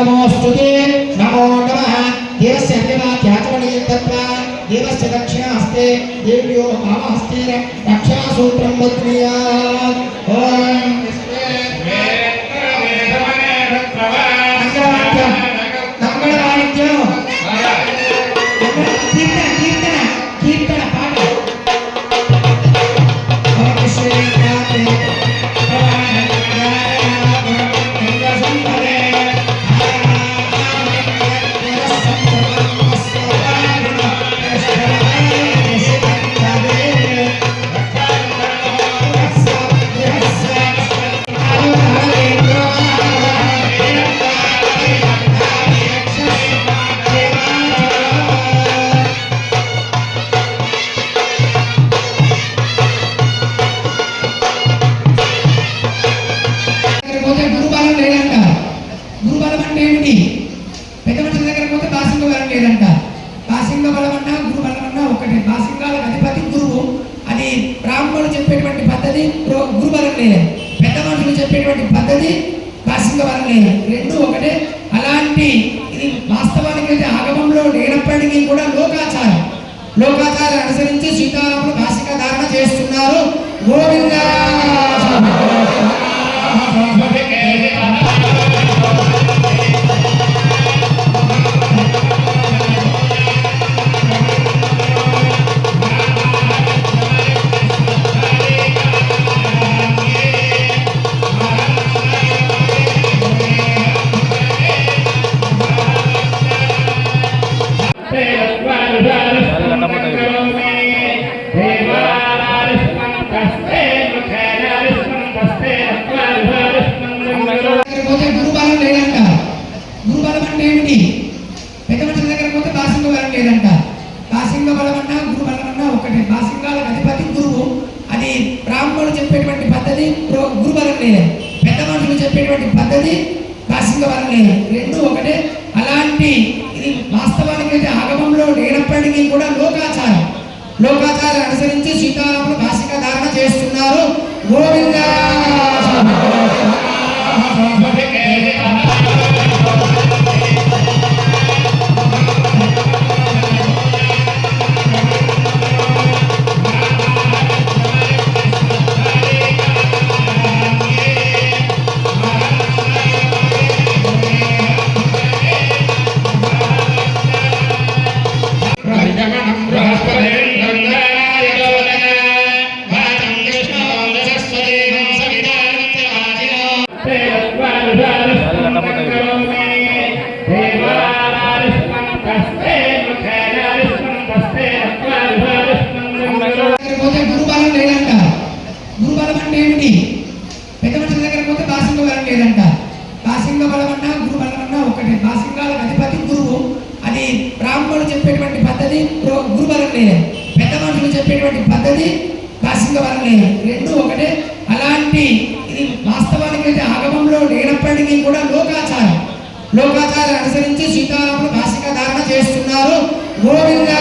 నమోస్తుతే నమో నమః దేవస్య అర్ఘ్యమాఖ్యాచమణీయత్వా దేవస్య దక్షిణాహస్తే దేవ్యో వామహస్తే రక్షాసూత్రం బధ్నీయాత్ ఓం బలమన్నా గురు బలమన్నా గురుబలం మా ఒకటే అధిపతి గురువు. అది బ్రాహ్మణులు చెప్పేటువంటి పద్ధతి గురు- బలం లేదు పెద్ద మనుషులు చెప్పేటువంటి పద్ధతి బాసింగ బలం లేదు రెండు ఒకటే. అలాంటి ఇది వాస్తవానికి అయితే ఆగమంలో లేనప్పటికీ కూడా లోకాచారం. లోకాచారం అనుసరించి సీతారాములు భాషిక ధారణ చేస్తున్నారు. గోవిందా! చెప్పేటువంటి పద్ధతి గురు- గురుబలం పెద్ద మనుషులు చెప్పేటువంటి పద్ధతి బాసింగ బలం లేదు రెండు ఒకటే అలాంటి ఇది వాస్తవానికి అయితే ఆగమంలో లేనప్పటికీ కూడా లోకాచారం. లోకాచారం అనుసరించి సీతారాములు భాషిక ధారణ చేస్తున్నారు. గోవిందా! గురుబలం లేదంట. గురుబలం అంటే ఏమిటి? పెద్ద మనుషుల దగ్గర పోతే బాసింగ బలం లేదంట. బాసింగ బలం అన్నా గురుబలం అన్నా ఒకటే. బాసింగాలకు అధిపతి గురువు. అది బ్రాహ్మణులు చెప్పేటువంటి పద్ధతి గురుబలం లేదు. పెద్ద మనుషులు చెప్పేటువంటి పద్ధతి బాసింగ బలం లేదు. రెండు ఒకటే. అలాంటి లోకంలో లేనప్పటికీ కూడా లోకాచారం. లోకాచారం అనుసరించి సీతారాములు భాషిక ధారణ చేస్తున్నారు. గోవిందా!